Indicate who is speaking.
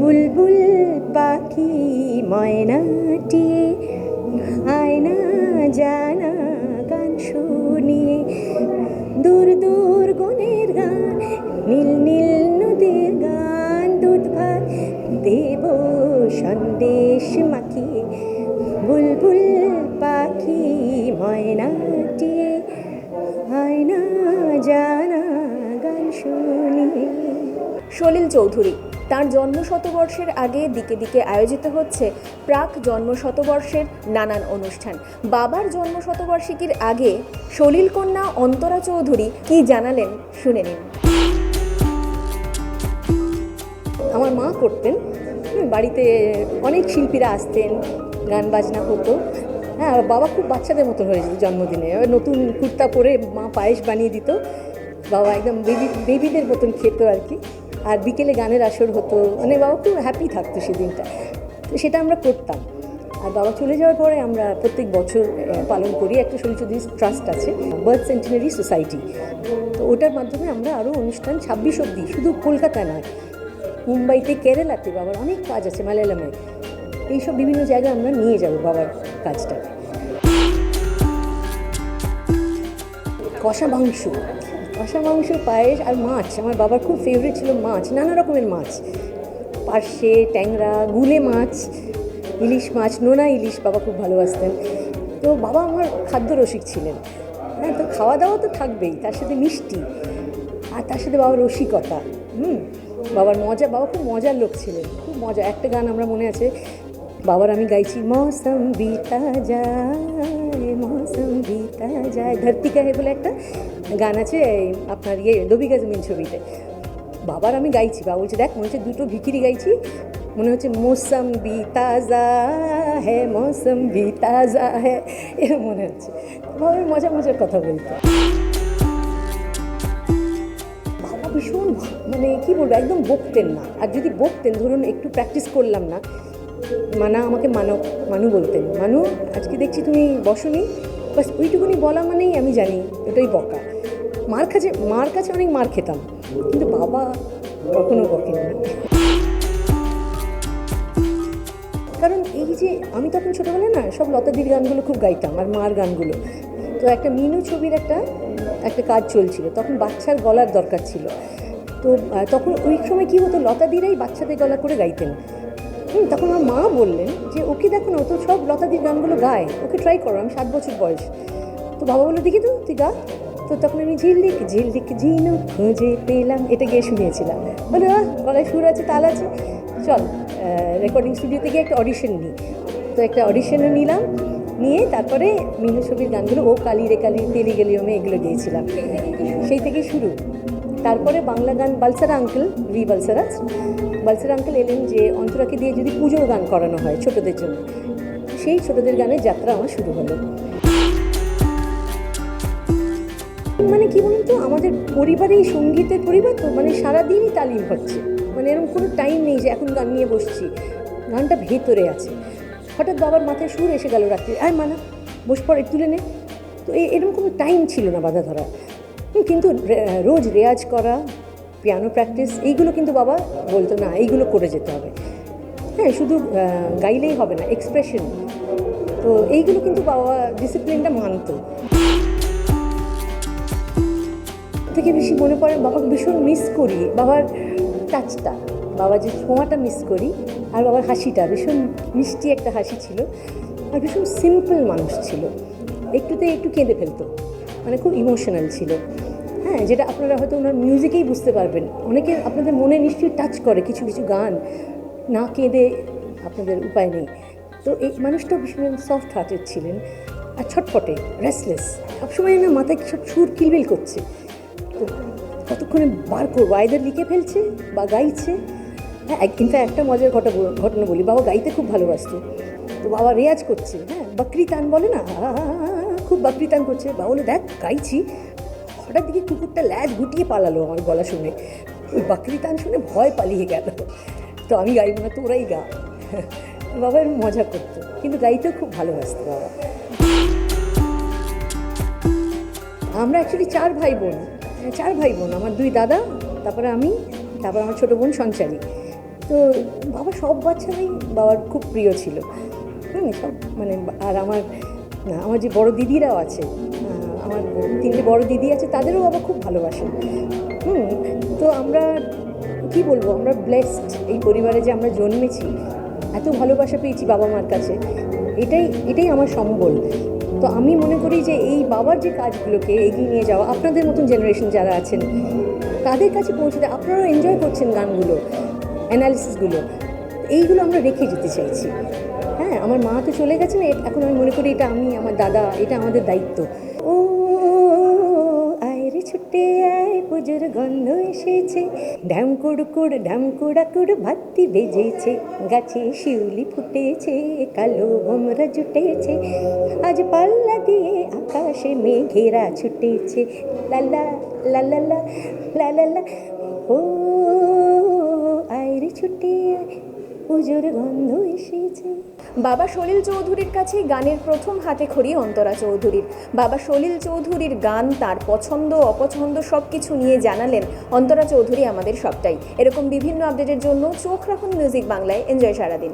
Speaker 1: বুলবুল পাখি ময়নাটিয়ে আয়না জানা গান শুনিয়ে দূর দূর গনের গান, নীল নীল নদীর গান, দুধ ভাত দেব সন্দেশ মাখিয়ে বুলবুল পাখি ময়নাটিয়ে আয়না জানা গান শুনিয়ে।
Speaker 2: সলিল চৌধুরী তার জন্ম শতবর্ষের আগে দিকে দিকে আয়োজিত হচ্ছে প্রাক জন্ম শতবর্ষের নানান অনুষ্ঠান। বাবার জন্ম শতবার্ষিকীর আগে সলিল কন্যা অন্তরা চৌধুরী কি জানালেন শুনে নিন।
Speaker 1: আমার মা করতেন বাড়িতে অনেক শিল্পীরা আসতেন, গান বাজনা হতো। হ্যাঁ বাবা খুব বাচ্চাদের মতো হয়েছিল জন্মদিনে। এবার নতুন কুর্তা পরে মা পায়েস বানিয়ে দিত। বাবা একদম বেবি, বেবিদের মতন খেত আর কি। আর বিকেলে গানের আসর হতো। মানে বাবা খুব হ্যাপি থাকতো সেদিনটা। তো সেটা আমরা করতাম। আর বাবা চলে যাওয়ার পরে আমরা প্রত্যেক বছর পালন করি। একটা শরীর চৌধুরী ট্রাস্ট আছে বার্থ সেন্টিনারি সোসাইটি তো ওটার মাধ্যমে আমরা আরও অনুষ্ঠান ছাব্বিশ অব্দি শুধু কলকাতা নয়, মুম্বাইতে, কেরালাতে বাবার অনেক কাজ আছে মালায়ালামে। এইসব বিভিন্ন জায়গায় আমরা নিয়ে যাব বাবার কাজটাকে কষা মাংস। কষা মাংস, পায়েস আর মাছ। আমার বাবার খুব ফেভারিট ছিল মাছ, নানা রকমের মাছ। পার্শে, ট্যাংরা, গুলে মাছ, ইলিশ মাছ, নোনা ইলিশ বাবা খুব ভালোবাসতেন। তো বাবা আমার খাদ্য রসিক ছিলেন। হ্যাঁ তো খাওয়া দাওয়া তো থাকবেই, তার সাথে মিষ্টি আর তার সাথে বাবার রসিকতা। হুম, বাবার মজা, বাবা খুব মজার লোক ছিলেন, খুব মজা। একটা গান আমরা মনে আছে, বাবার আমি গাইছি, মৌসম বিতা যায়, মৌসম বিতা যায়। ধরতি কাহে বলে একটা? গান আছে আপনার ইয়ে দবিকা জমিন ছবিতে। বাবার আমি গাইছি, বাবা বলছে, দেখ, মনে হচ্ছে দুটো ভিখিরি গাইছি। মনে হচ্ছে মৌসম বি তাজা হ্যাঁ মৌসম বি তাজা হ্যাঁ এরকম মনে হচ্ছে। বাবার মজা, মজার কথা বলতো বাবা ভীষণ মানে কী বলব, একদম বকতেন না। আর যদি বকতেন, ধরুন একটু প্র্যাকটিস করলাম না, মানা আমাকে মানো মানু বলতেন। মানু, আজকে দেখছি তুমি বসনি। বাস ওইটুকুনি বলা মানেই আমি জানি, ওটাই বকা। মার কাছে মার কাছে অনেক মার খেতাম, কিন্তু বাবা কখনো বকেননি কারণ এই যে আমি তখন ছোটোবেলায় না, সব লতাদির গানগুলো খুব গাইতাম আর মার গানগুলো। তো একটা মিনু ছবির একটা একটা কাজ চলছিল, তখন বাচ্চার গলার দরকার ছিল। তো তখন ওই সময় কী হতো লতাদিরাই বাচ্চাদের গলা করে গাইতেন। তখন আমার মা বললেন যে, ওকে দেখো না, ও তো সব লতাদির গানগুলো গায়, ওকে ট্রাই করো, আমি সাত বছর বয়স। তো বাবা বলল, দেখি তো, তুই গা। তো তখন আমি ঝিল্লিক ঝিল্লিক ঝিনু খুঁজে পেলাম, এটা গিয়ে শুনিয়েছিলাম বলে, আহ, গলায় সুর আছে, তাল আছে। চল রেকর্ডিং স্টুডিওতে গিয়ে একটা অডিশন নিই। তো একটা অডিশনও নিলাম, নিয়ে তারপরে মিনু ছবির গানগুলো ও কালি রে কালি, তেলি গেলিয়মে এগুলো গিয়েছিলাম। সেই থেকে শুরু। তারপরে বাংলা গান Balsara uncle, V Balsara Balsara uncle এলেন যে অন্তরাকে দিয়ে যদি পুজোর গান করানো হয় ছোটদের জন্য। সেই ছোটদের গানের যাত্রা আমার শুরু হলো। মানে কি বলুন তো, আমাদের পরিবারে এই সঙ্গীতের পরিবার তো মানে সারাদিনই তালিম হচ্ছে। মানে এরকম কোনো টাইম নেই যে এখন গান নিয়ে বসছি। গানটা ভেতরে আছে। হঠাৎ বাবার মাথায় সুর এসে গেল রাত্রি। আয় মানা বস পড়ে, তুলে নে। তো এরকম কোনো টাইম ছিল না বাধা ধরা কিন্তু রোজ রেয়াজ করা পিয়ানো প্র্যাকটিস এইগুলো কিন্তু বাবা বলতো, না, এইগুলো করে যেতে হবে। হ্যাঁ শুধু গাইলেই হবে না এক্সপ্রেশন তো এইগুলো কিন্তু বাবা ডিসিপ্লিনটা মানতো। থেকে বেশি মনে পড়ে বাবাকে ভীষণ মিস করি, বাবার টাচটা বাবার যে ছোঁয়াটা মিস করি, আর বাবার হাসিটা, ভীষণ মিষ্টি একটা হাসি ছিল, আর ভীষণ সিম্পল মানুষ ছিল। একটুতে একটু কেঁদে ফেলতো। মানে খুব ইমোশনাল ছিল। হ্যাঁ যেটা আপনারা হয়তো ওনার মিউজিকেই বুঝতে পারবেন। অনেকে আপনাদের মনে নিশ্চয়ই টাচ করে কিছু কিছু গান। না কেঁদে আপনাদের উপায় নেই। তো এই মানুষটা ভীষণ সফট হার্টেড ছিলেন আর ছটপটে রেসলেস সবসময় না মাথায় সব সুর কিলবিল করছে। তো কতক্ষণে বার করব? আইদার লিখে ফেলছে বা গাইছে। হ্যাঁ ইনফ্যাক্ট একটা মজার ঘটা ঘটনা বলি। বাবা গাইতে খুব ভালোবাসতো। তো বাবা রেয়াজ করছে। হ্যাঁ বাকরি তান বলে না? খুব বাকরি করছে বাবা বলে দেখ গাইছি। হঠাৎ দিকে কুকুরটা ল্যাজ গুটিয়ে পালালো আমার গলা শুনে। ওই বাকরি তান শুনে ভয় পালিয়ে গেল। তো আমি গাইব না তো ওরাই গা। বাবা মজা করতো কিন্তু গাইতেও খুব ভালোবাসতো বাবা। আমরা অ্যাকচুয়ালি চার ভাই বোন হ্যাঁ, চার ভাই বোন আমার দুই দাদা তারপরে আমি তারপর আমার ছোটো বোন সঞ্চারী তো বাবা সব বাচ্চারাই বাবার খুব প্রিয় ছিল। হুম সব মানে আর আমার আমার যে বড় দিদিরাও আছে আমার তিনটে বড় দিদি আছে, তাদেরও বাবা খুব ভালোবাসে। হুম, তো আমরা, কি বলব, আমরা ব্লেসড এই পরিবারে যে আমরা জন্মেছি, এত ভালোবাসা পেয়েছি বাবা মার কাছে, এটাই এটাই আমার সম্বল। তো আমি মনে করি যে এই বাবার যে কাজগুলোকে এগিয়ে নিয়ে যাওয়া, আপনাদের মতন জেনারেশন যারা আছেন, তাদের কাছে পৌঁছে দেয় আপনারাও এনজয় করছেন গানগুলো অ্যানালিসিসগুলো এইগুলো আমরা রেখে যেতে চাইছি। হ্যাঁ আমার মা তো চলে গেছেন, এ- এখন আমি মনে করি এটা আমি, আমার দাদা, এটা আমাদের দায়িত্ব। ও আয়রে ছুটে আয়, পুজোর গন্ধ এসেছে। ঢ্যাম কুড় কুড়, ঢ্যাম কুড়া কুড় ভাত্তি বেজেছে। গাছে শিউলি ফুটেছে, কালো ভোমরা জুটেছে। আজ পাল্লা দিয়ে আকাশে মেঘেরা ছুটেছে। লালা লালা লালা লা ও আয় রে ছুটে আয়, পুজোর গন্ধ এসেছে।
Speaker 2: বাবা সলিল চৌধুরীর কাছে গানের প্রথম হাতে খড়ি অন্তরা চৌধুরীর। বাবা সলিল চৌধুরীর গান, তার পছন্দ, অপছন্দ সব কিছু নিয়ে জানালেন অন্তরা চৌধুরী আমাদের সবটাই। এরকম বিভিন্ন আপডেটের জন্য চোখ রাখুন মিউজিক বাংলায়। এনজয় সারাদিন।